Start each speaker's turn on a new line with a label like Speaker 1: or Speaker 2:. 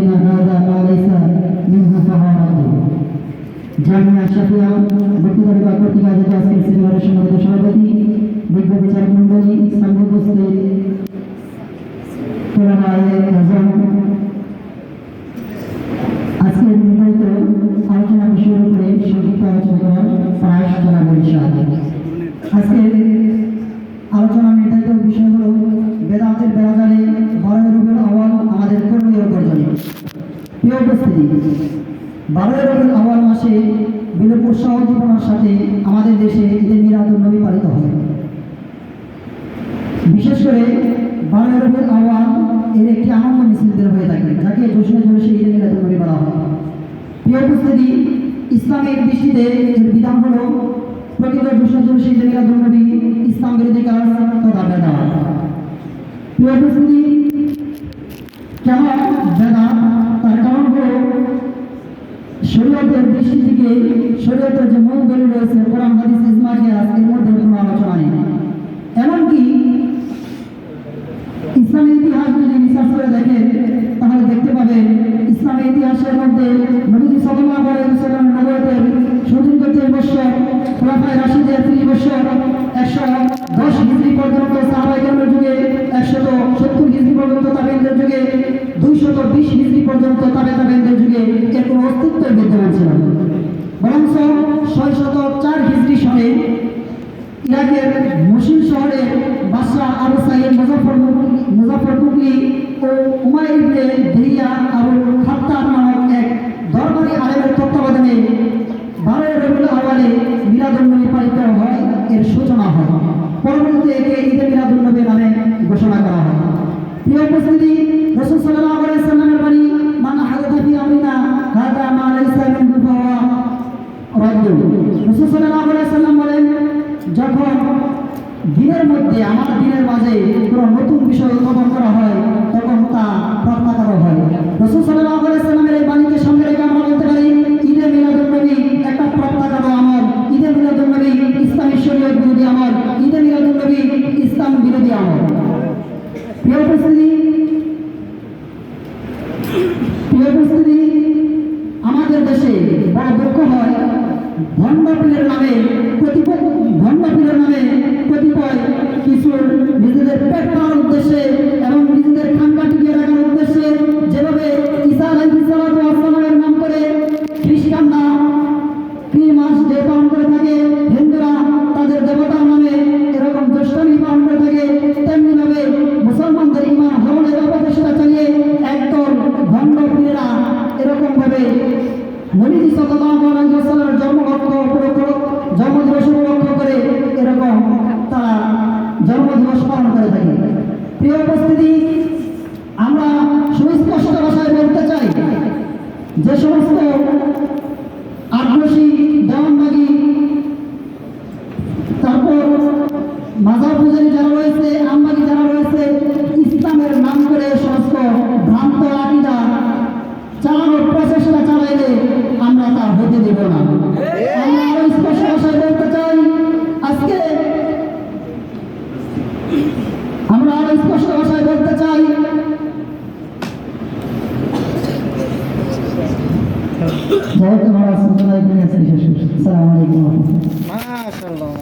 Speaker 1: في أمرنا هذا ما ليس منه فهو رد জামিয়া শাফিয়া বক্তৃতা বিভাগ কর্তৃক আয়োজিত আজকের সিনেমার সম্মানিত সভাপতি বিজ্ঞ বিচারক মন্ডলী সাংবাদিক উপস্থিত তুলনায় আজম আজকের নির্ধারিত আলোচনা বিষয়ের উপরে সংক্ষিপ্ত আলোচনা করার প্রয়াস জানাবো ইনশাআল্লাহ আজকের আলোচনা নির্ধারিত বিষয় হল বেদান্তের বেড়াজালে বারোই রবিউল আওয়াল আমাদের দেশে ঈদে মিলাদুল নবী পালিত হয়। বিশেষ করে বারোই রবিউল আওয়াল এর একটি আনন্দ মিছিল হয়ে থাকে, যাকে জোশনে জোশে ঈদে মিলাদুল নবী বলা হয়। প্রিয় উপস্থিতি, ইসলামের দৃষ্টিতে এর বিধান হলো প্রকৃত জোশনে জোশে ঈদে মিলাদুল নবী ইসলাম বিরোধী কাজ শরীয়তের দৃষ্টি থেকে শরীয়তের যে মূল দলিল রয়েছে, কোরআন, হাদিস ইসমাকে আজকের মধ্যে কোনো আলোচনা নেই। এমনকি বরঞ্চ ছয় শত চার হিজরি সনে ইরাকের শহরে বাদশাহ আবু সাইদ মুজাফর মুজাফর কুকলি ও উমায় নামক এক দরবারি আলেমের তত্ত্বাবধানে বারোই মিলাদুন্নবী পালিত হয়, এর সূচনা হয়। পরবর্তীতে একে ঈদে মিলাদুন্নবী নামে ঘোষণা করা সাল্লাম যখন দিনের মধ্যে আমার দিনের মাঝে কোনো নতুন বিষয় উদ্ভাবন ভণ্ডপীরের নামে নবীজি সাল্লাল্লাহু আলাইহি ওয়াসাল্লামের জন্মলক্ষ উপলক্ষ জন্মদিবস উপলক্ষ করে এরকম তারা জন্মদিবস পালন করে থাকে প্রিয় উপস্থিতি আমরা সুস্পষ্ট ভাষায় বলতে চাই যে সমস্ত আগ্রসী দেওয়ানবাগি তারপর মাজার পূজারী যারা রয়েছে, আমবাগি যারা রয়েছে, ইসলামের নাম করে সমস্ত ভ্রান্ত আকিদা চালানোর প্রচেষ্টা চালাইলে দেব না। আমরা আরও স্পষ্ট ভাষায় বলতে চাই, আজকে আমরা আরও স্পষ্ট ভাষায় বলতে আলাইকুম